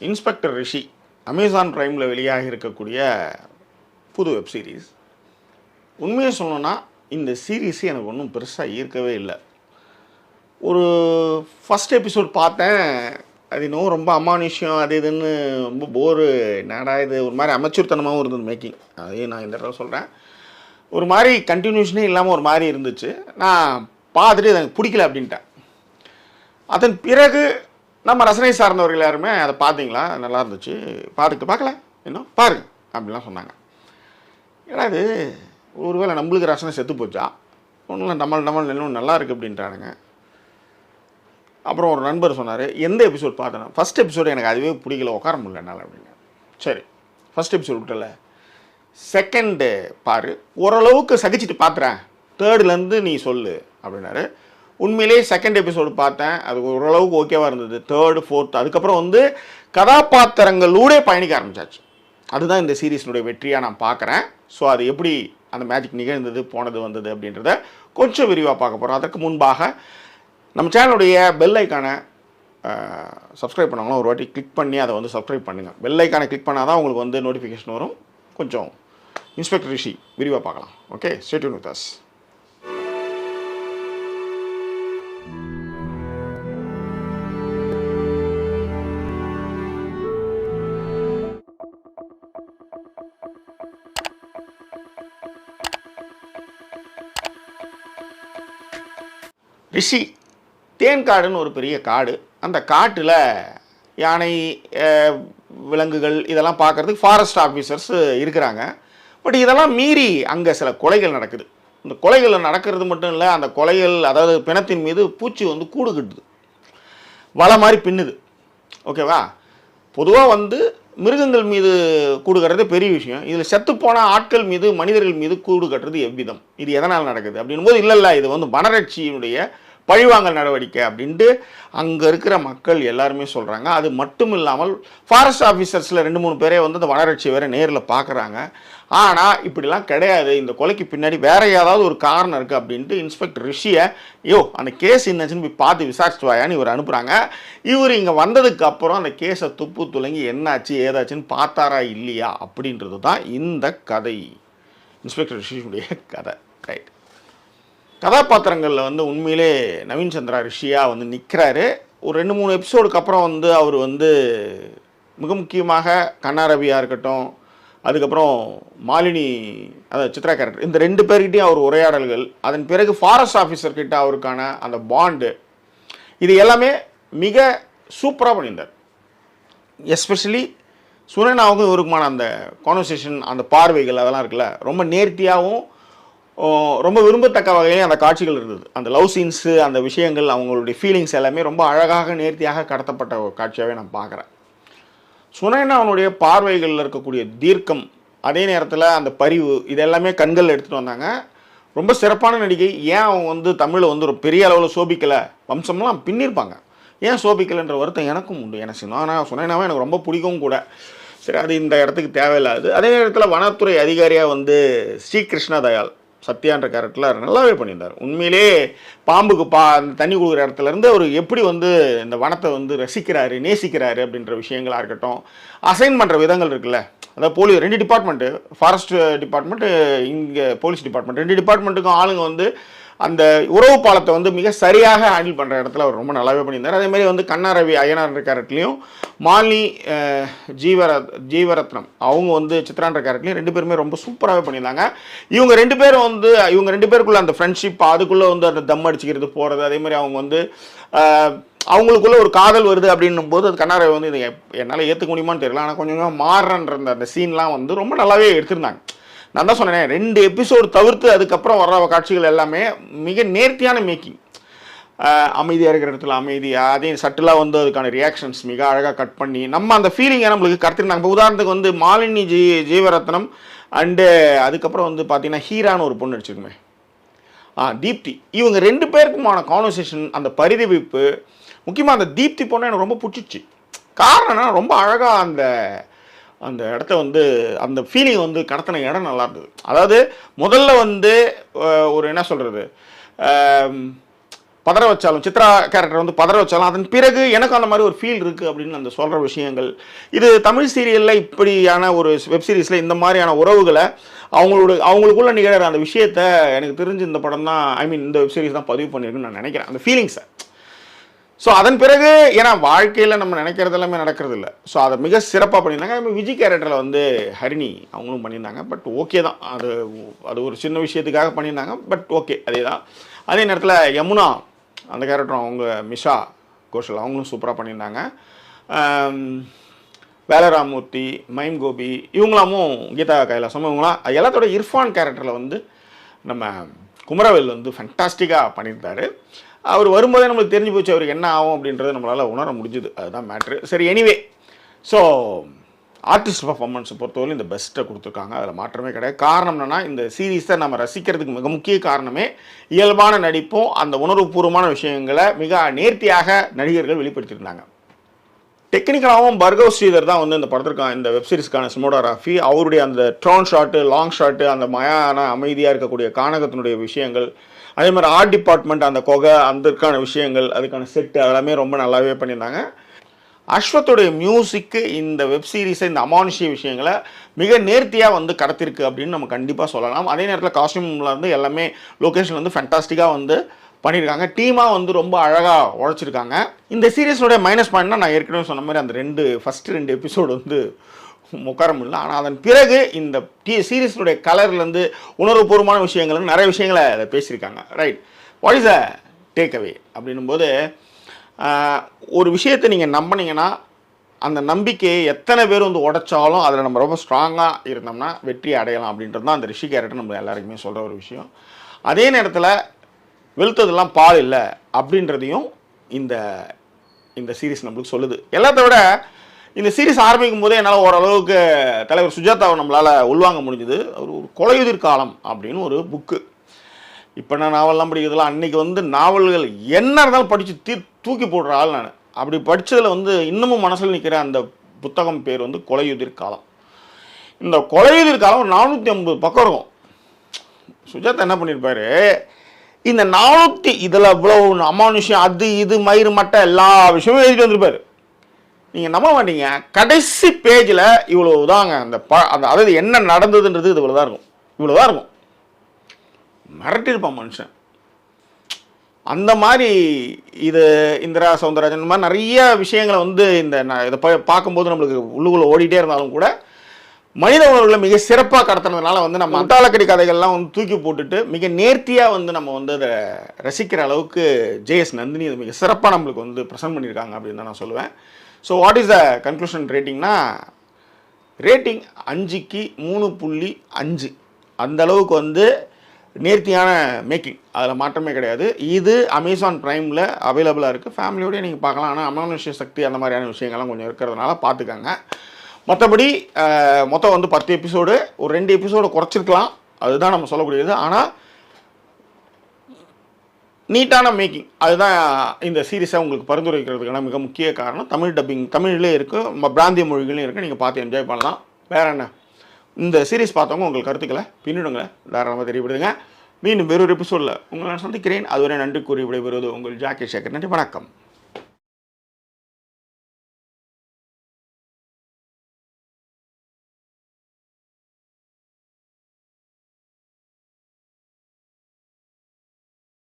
Inspector ரிஷி Amazon ப்ரைமில் வெளியாக இருக்கக்கூடிய புது வெப் சீரிஸ் உண்மையை சொல்லணும்னா இந்த சீரீஸ் எனக்கு ஒன்றும் பெருசாக ஈர்க்கவே இல்லை. ஒரு ஃபஸ்ட் எபிசோட் பார்த்தேன். அது இன்னும் ரொம்ப அமானுஷ்யம் அது இதுன்னு ரொம்ப போரு என்னடா இது? ஒரு மாதிரி அமைச்சூர்த்தனமாகவும் இருந்தது மேக்கிங் அதையும் நான் இந்த தடவை சொல்கிறேன் ஒரு மாதிரி கண்டினியூஷனே இல்லாமல் ஒரு மாதிரி இருந்துச்சு. நான் பார்த்துட்டு எனக்கு பிடிக்கல அப்படின்ட்டேன். அதன் பிறகு நம்ம ரசனை சார்ந்தவர்கள் யாருமே அதை பார்த்தீங்களா? நல்லா இருந்துச்சு. பார்த்துட்டு பார்க்கல. இன்னும் பாருங்க அப்படிலாம் சொன்னாங்க. ஏன்னா இது? ஒருவேளை நம்மளுக்கு ரசனை செத்து போச்சா? ஒன்றும் நம்ம நம்ம இன்னும் நல்லா இருக்குது அப்படின்றானுங்க. அப்புறம் ஒரு நண்பர் சொன்னார் எந்த எபிசோட் பார்த்தேன்? ஃபஸ்ட் எபிசோடு எனக்கு அதுவே பிடிக்கல உட்கார முடியல என்னால் அப்படின்னு சரி ஃபஸ்ட் எபிசோட் விட்டல செகண்டு பாரு ஓரளவுக்கு சகிச்சுட்டு பார்த்துறேன் தேர்டுலேருந்து நீ சொல்லு அப்படின்னாரு. உண்மையிலேயே செகண்ட் எபிசோடு பார்த்தேன். அது ஓரளவுக்கு ஓகேவாக இருந்தது. தேர்டு ஃபோர்த் அதுக்கப்புறம் வந்து கதாபாத்திரங்களூடே பயணிக்க ஆரம்பிச்சாச்சு. அதுதான் இந்த சீரீஸினுடைய வெற்றியாக நான் பார்க்குறேன். ஸோ அது எப்படி அந்த மேஜிக் நிகழ்ந்தது போனது வந்தது அப்படின்றத கொஞ்சம் விரிவாக பார்க்க போகிறோம் அதற்கு முன்பாக நம்ம சேனலுடைய பெல் ஐக்கானை சப்ஸ்கிரைப் பண்ணவங்களும் ஒரு வாட்டி கிளிக் பண்ணி அதை வந்து சப்ஸ்கிரைப் பண்ணுங்கள் பெல் ஐக்கானை கிளிக் பண்ணால் தான் உங்களுக்கு வந்து நோட்டிஃபிகேஷன் வரும். கொஞ்சம் இன்ஸ்பெக்டர் ரிஷி விரிவாக பார்க்கலாம். Okay stay tuned with us Rishi. தேன்காடுன்னு ஒரு பெரிய காடு. அந்த காட்டில் யானை விலங்குகள் இதெல்லாம் பார்க்கறதுக்கு ஃபாரஸ்ட் ஆஃபீஸர்ஸ் இருக்கிறாங்க. பட் இதெல்லாம் மீறி அங்கே சில கொலைகள் நடக்குது. இந்த கொலைகள் நடக்கிறது மட்டும் இல்லை அந்த கொலைகள் அதாவது பிணத்தின் மீது பூச்சி வந்து கூடு கட்டுது வலை மாதிரி பின்னுது. ஓகேவா பொதுவாக வந்து மிருகங்கள் மீது கூடு கட்டுறது பெரிய விஷயம். இதில் செத்துப்போன ஆட்கள் மீது மனிதர்கள் மீது கூடு கட்டுறது எவ்விதம்? இது எதனால் நடக்குது? அப்படின்னும் போது இல்லை இல்லை இது வந்து வனரட்சியினுடைய பழிவாங்கல் நடவடிக்கை அப்படின்ட்டு அங்கே இருக்கிற மக்கள் எல்லாருமே சொல்கிறாங்க அது மட்டும் இல்லாமல் ஃபாரஸ்ட் ஆஃபீஸர்ஸில் ரெண்டு மூணு பேரே வந்து அந்த வனரட்சி வேறு நேரில் பார்க்குறாங்க ஆனால் இப்படிலாம் கிடையாது. இந்த கொலைக்கு பின்னாடி வேற ஏதாவது ஒரு காரணம் இருக்குது அப்படின்ட்டு இன்ஸ்பெக்டர் ரிஷியை யோ அந்த கேஸ் என்னச்சுன்னு போய் பார்த்து விசாரிச்சுட்டு வாயான்னு இவர் அனுப்புகிறாங்க இவர் இங்கே வந்ததுக்கு அப்புறம் அந்த கேஸை துப்பு துலங்கி என்னாச்சு ஏதாச்சுன்னு பார்த்தாரா இல்லையா அப்படின்றது தான் இந்த கதை. இன்ஸ்பெக்டர் ரிஷியுடைய கதை. ரைட். கதாபாத்திரங்களில் வந்து உண்மையிலே நவீன் சந்திரா ரிஷியாக வந்து நிற்கிறாரு ஒரு ரெண்டு மூணு எபிசோடுக்கு அப்புறம் வந்து அவர் வந்து மிக முக்கியமாக கண்ணாரவியாக இருக்கட்டும் அதுக்கப்புறம் மாலினி அதாவது சித்ரா கேரக்டர் இந்த ரெண்டு பேர்கிட்டையும் அவர் உரையாடல்கள் அதன் பிறகு ஃபாரஸ்ட் ஆஃபீஸர்கிட்ட அவருக்கான அந்த பாண்டு இது எல்லாமே மிக சூப்பராக பண்ணியிருந்தார். எஸ்பெஷலி சுனனாவுக்கும் இவருக்குமான அந்த கான்வர்சேஷன் அந்த பார்வைகள் அதெல்லாம் இருக்குல்ல ரொம்ப நேர்த்தியாகவும் ரொம்ப விரும்பத்தக்க வகையிலே அந்த காட்சிகள் இருந்தது. அந்த லவ் சீன்ஸு அந்த விஷயங்கள் அவங்களுடைய ஃபீலிங்ஸ் எல்லாமே ரொம்ப அழகாக நேர்த்தியாக கடத்தப்பட்ட ஒரு காட்சியாகவே நான் பார்க்குறேன். சுனைனா அவனுடைய பார்வைகளில் இருக்கக்கூடிய தீர்க்கம் அதே நேரத்தில் அந்த பரிவு இதெல்லாமே கண்களில் கண்கள் எடுத்துகிட்டு வந்தாங்க. ரொம்ப சிறப்பான நடிகை. ஏன் அவங்க வந்து தமிழில் வந்து ஒரு பெரிய அளவில் சோபிக்கலை? வம்சம்லாம் பின்னிருப்பாங்க. ஏன் சோபிக்கலைன்ற வருத்தம் எனக்கும் உண்டு. எனக்கு சின்ன ஆனால் சுனைனாவே எனக்கு ரொம்ப பிடிக்கும் கூட. சரி அது இந்த இடத்துக்கு தேவையில்லாது. அதே நேரத்தில் வனத்துறை அதிகாரியாக வந்து ஸ்ரீகிருஷ்ணா தயாள். சத்யான்ற கேரக்டரில் நல்லாவே பண்ணியிருந்தார். உண்மையிலே பாம்புக்கு பா அந்த தண்ணி கொடுக்குற இடத்துலேருந்து அவர் எப்படி வந்து இந்த வனத்தை வந்து ரசிக்கிறாரு நேசிக்கிறாரு அப்படின்ற விஷயங்களாக இருக்கட்டும் அசைன் பண்ணுற விதங்கள் இருக்குல்ல. அதாவது போலீஸ் ரெண்டு டிபார்ட்மெண்ட்டு ஃபாரஸ்ட் டிபார்ட்மெண்ட்டு இங்கே போலீஸ் டிபார்ட்மெண்ட் ரெண்டு டிபார்ட்மெண்ட்டுக்கும் ஆளுங்க வந்து அந்த உறவு பாலத்தை வந்து மிக சரியாக ஹேண்டில் பண்ணுற இடத்துல அவர் ரொம்ப நல்லாவே பண்ணியிருந்தார். அதே மாதிரி வந்து கண்ணாரவி அய்யனார் கேரக்டர்லையும் மாலினி ஜீவர ஜீவரத்னம் அவங்க வந்து சித்ரான்ற கேரக்டர்லையும் ரெண்டு பேருமே ரொம்ப சூப்பராகவே பண்ணியிருந்தாங்க. இவங்க ரெண்டு பேரும் வந்து இவங்க ரெண்டு பேருக்குள்ள அந்த ஃப்ரெண்ட்ஷிப் அதுக்குள்ளே வந்து அந்த தம் அடிச்சுக்கிறது போகிறது அதே மாதிரி அவங்க வந்து அவங்களுக்குள்ள ஒரு காதல் வருது அப்படின்னும் போது அது கண்ணாரவி வந்து இதை என்னால் ஏற்றுக்க முடியுமான்னு தெரியல. ஆனால் கொஞ்சம் கொஞ்சமாக மாறுறன்ற அந்த அந்த சீன்லாம் வந்து ரொம்ப நல்லாவே எடுத்திருந்தாங்க. நான் தான் சொன்னேன் ரெண்டு எபிசோடு தவிர்த்து அதுக்கப்புறம் வர்ற காட்சிகள் எல்லாமே மிக நேர்த்தியான மேக்கிங் அமைதியாக இருக்கிற இடத்துல அமைதியாக அதையும் சட்டிலாக வந்து அதுக்கான ரியாக்ஷன்ஸ் மிக அழகாக கட் பண்ணி நம்ம அந்த ஃபீலிங்கை நம்மளுக்கு கடத்திருந்தாங்க இப்போ உதாரணத்துக்கு வந்து மாலினி ஜீ ஜீவரத்னம் அண்டு அதுக்கப்புறம் வந்து பார்த்தீங்கன்னா ஹீரான்னு ஒரு பொண்ணு நடிச்சிருக்குமே. ஆ தீப்தி. இவங்க ரெண்டு பேருக்குமான கான்வர்சேஷன் அந்த பரிதவிப்பு முக்கியமாக அந்த தீப்தி பொண்ணு எனக்கு ரொம்ப பிடிச்சிச்சு. காரணம் ரொம்ப அழகாக அந்த அந்த இடத்த வந்து அந்த ஃபீலிங் வந்து கடத்தின இடம் நல்லா இருந்தது. அதாவது முதல்ல வந்து ஒரு என்ன சொல்கிறது பதற வச்சாலும் சித்ரா கேரக்டர் வந்து பதற வச்சாலும் அதன் பிறகு எனக்கு அந்த மாதிரி ஒரு ஃபீல் இருக்குது அப்படின்னு அந்த சொல்கிற விஷயங்கள். இது தமிழ் சீரியலில் இப்படியான ஒரு வெப் சீரிஸில் இந்த மாதிரியான உறவுகளை அவங்களோட அவங்களுக்குள்ள நிகழற அந்த விஷயத்த எனக்கு தெரிஞ்சு இந்த படம் தான் ஐ மீன் இந்த வெப் சீரிஸ் தான் பதிவு பண்ணியிருக்குன்னு நான் நினைக்கிறேன். அந்த ஃபீலிங்ஸை ஸோ அதன் பிறகு ஏன்னா வாழ்க்கையில் நம்ம நினைக்கிறது எல்லாமே நடக்கிறது இல்லை. ஸோ அதை மிக சிறப்பாக பண்ணியிருந்தாங்க. அதே மாதிரி விஜய் கேரக்டரில் வந்து ஹரிணி அவங்களும் பண்ணியிருந்தாங்க. பட் ஓகே தான். அது அது ஒரு சின்ன விஷயத்துக்காக பண்ணியிருந்தாங்க. பட் ஓகே அதே தான். அதே நேரத்தில் யமுனா அந்த கேரக்டரும் அவங்க மிஷா கோஷல் அவங்களும் சூப்பராக பண்ணியிருந்தாங்க. வேலராமூர்த்தி மைம் கோபி இவங்களாமும் கீதா கைலாசம் இவங்களாம் எல்லாத்தோட இர்ஃபான் கேரக்டரில் வந்து நம்ம குமரவேல் வந்து ஃபண்டாஸ்டிக்காக பண்ணியிருந்தாரு. அவர் வரும்போதே நம்மளுக்கு தெரிஞ்சு போச்சு அவருக்கு என்ன ஆகும் அப்படின்றத நம்மளால் உணர முடிஞ்சுது. அதுதான் மேட்ரு சரி எனிவே ஸோ ஆர்டிஸ்ட் பர்ஃபார்மன்ஸை பொறுத்தவரை இந்த பெஸ்ட்டை கொடுத்துருக்காங்க. அதில் மாற்றமே கிடையாது. காரணம் என்னென்னா இந்த சீரீஸை நம்ம ரசிக்கிறதுக்கு மிக முக்கிய காரணமே இயல்பான நடிப்பும் அந்த உணர்வுபூர்வமான விஷயங்களை மிக நேர்த்தியாக நடிகர்கள் வெளிப்படுத்தியிருந்தாங்க. டெக்னிக்கலாகவும் பர்கவ் ஸ்ரீதர் தான் வந்து இந்த படத்திற்கான இந்த வெப்சீரிஸ்க்கான சிமோடோகிராஃபி அவருடைய அந்த ட்ரோன் ஷாட்டு லாங் ஷாட்டு அந்த மயான அமைதியாக இருக்கக்கூடிய கானகத்தினுடைய விஷயங்கள் அதே மாதிரி ஆர்ட் டிபார்ட்மெண்ட் அந்த கொகை அதற்கான விஷயங்கள் அதுக்கான செட்டு அதெல்லாமே ரொம்ப நல்லாவே பண்ணியிருந்தாங்க. அஸ்வத்துடைய மியூசிக்கு இந்த வெப்சீரிஸை இந்த அமானுஷிய விஷயங்களை மிக நேர்த்தியாக வந்து கடத்திருக்கு அப்படின்னு நம்ம கண்டிப்பாக சொல்லலாம். அதே நேரத்தில் காஸ்டியூம்லேருந்து எல்லாமே லொக்கேஷன் வந்து ஃபென்டாஸ்டிக்காக வந்து பண்ணியிருக்காங்க டீமாக வந்து ரொம்ப அழகாக உழைச்சிருக்காங்க. இந்த சீரியஸோடைய மைனஸ் பாயிண்ட்னா நான் ஏற்கனவே சொன்ன மாதிரி அந்த ரெண்டு ஃபஸ்ட்டு ரெண்டு எபிசோடு வந்து உட்கார முடியல. ஆனால் அதன் பிறகு இந்த டி சீரீஸினுடைய கலர்லேருந்து உணர்வுபூர்வமான விஷயங்கள் நிறைய விஷயங்களை அதை பேசியிருக்காங்க. Right what is a take away அப்படின்னும்போது ஒரு விஷயத்தை நீங்கள் நம்பினீங்கன்னா அந்த நம்பிக்கையை எத்தனை பேர் வந்து உடைச்சாலும் அதில் நம்ம ரொம்ப ஸ்ட்ராங்காக இருந்தோம்னா வெற்றி அடையலாம் அப்படின்றது தான் அந்த ரிஷி கேரக்டர் நம்ம எல்லாருக்குமே சொல்கிற ஒரு விஷயம். அதே நேரத்தில் வெளுத்ததெல்லாம் பால் இல்லை அப்படின்றதையும் இந்த இந்த சீரிஸ் நம்மளுக்கு சொல்லுது. எல்லாத்த விட இந்த சீரிஸ் ஆரம்பிக்கும் போதே என்னால் ஓரளவுக்கு தலைவர் சுஜாதாவை நம்மளால் உள்வாங்க முடிஞ்சுது. ஒரு ஒரு கொலையுதிர் காலம் அப்படின்னு ஒரு புக்கு இப்போ நான் நாவல்லாம் படிக்கிறதுலாம் அன்றைக்கி வந்து நாவல்கள் என்ன இருந்தாலும் படித்து தீ தூக்கி போடுற ஆள் நான். அப்படி படித்ததில் வந்து இன்னமும் மனசில் நிற்கிற அந்த புத்தகம் பேர் வந்து கொலையுதிர் காலம். இந்த கொலையுதிர் காலம் ஒரு நானூற்றி ஐம்பது பக்கம் இருக்கும். சுஜாதா என்ன பண்ணியிருப்பாரு இந்த நானூற்றி இதில் இவ்வளோ அமானுஷம் அது இது மயிறு மட்டை எல்லா விஷயமும் எழுதிட்டு வந்திருப்பார். நீங்கள் நம்ப மாட்டீங்க. கடைசி பேஜில் இவ்வளோ தாங்க அந்த ப அந்த அதாவது என்ன நடந்ததுன்றது இது இவ்வளோ தான் இருக்கும். இவ்வளோ தான் இருக்கும். மிரட்டிருப்பான் மனுஷன். அந்த மாதிரி இது இந்திரா சவுந்தரராஜன் இந்த மாதிரி நிறைய விஷயங்களை வந்து இந்த நான் இதை பார்க்கும்போது நம்மளுக்கு உள்ளுக்குள்ளே ஓடிட்டே இருந்தாலும் கூட மனித உணர்வுகளை மிக சிறப்பாக கடத்துனதுனால வந்து நம்ம அந்தாளக்கடி கதைகள்லாம் வந்து தூக்கி போட்டுட்டு மிக நேர்த்தியாக வந்து நம்ம வந்து அதை ரசிக்கிற அளவுக்கு ஜேஎஸ் நந்தினி அதை மிக சிறப்பாக நம்மளுக்கு வந்து ப்ரெசென்ட் பண்ணியிருக்காங்க அப்படின்னு தான் நான் சொல்லுவேன். So what is the conclusion ரேட்டிங்னா rating அஞ்சுக்கு மூணு புள்ளி அஞ்சு. அந்த அளவுக்கு வந்து நேர்த்தியான மேக்கிங் அதில் மாற்றமே கிடையாது. இது அமேசான் ப்ரைமில் அவைலபிளாக இருக்குது ஃபேமிலியோடய நீங்கள் பார்க்கலாம். ஆனால் அமானுஷ்ய சக்தி அந்த மாதிரியான விஷயங்கள்லாம் கொஞ்சம் இருக்கிறதுனால பார்த்துக்கங்க. மற்றபடி மொத்தம் வந்து பத்து எபிசோடு ஒரு ரெண்டு எபிசோடு குறைச்சிருக்கலாம். அதுதான் நம்ம சொல்லக்கூடியது. ஆனால் நீட்டான மேக்கிங் அதுதான் இந்த சீரிஸை உங்களுக்கு பரிந்துரைக்கிறதுக்கான மிக முக்கிய காரணம். தமிழ் டப்பிங் தமிழ்லேயே இருக்குது நம்ம பிராந்திய மொழிகளையும் இருக்குது நீங்கள் பார்த்து என்ஜாய் பண்ணலாம். வேறு என்ன? இந்த சீரிஸ் பார்த்தவங்க உங்கள் கருத்துக்களை பின்னிடுங்க. தாராளமாக தெரியப்படுதுங்க மீண்டும் வேறொரு எபிசோடில் உங்களை நான் சந்திக்கிறேன். அதுவரை நன்றி கூறி விடைபெறுவது உங்கள் ஜாக்கி சேகர். நன்றி. வணக்கம்.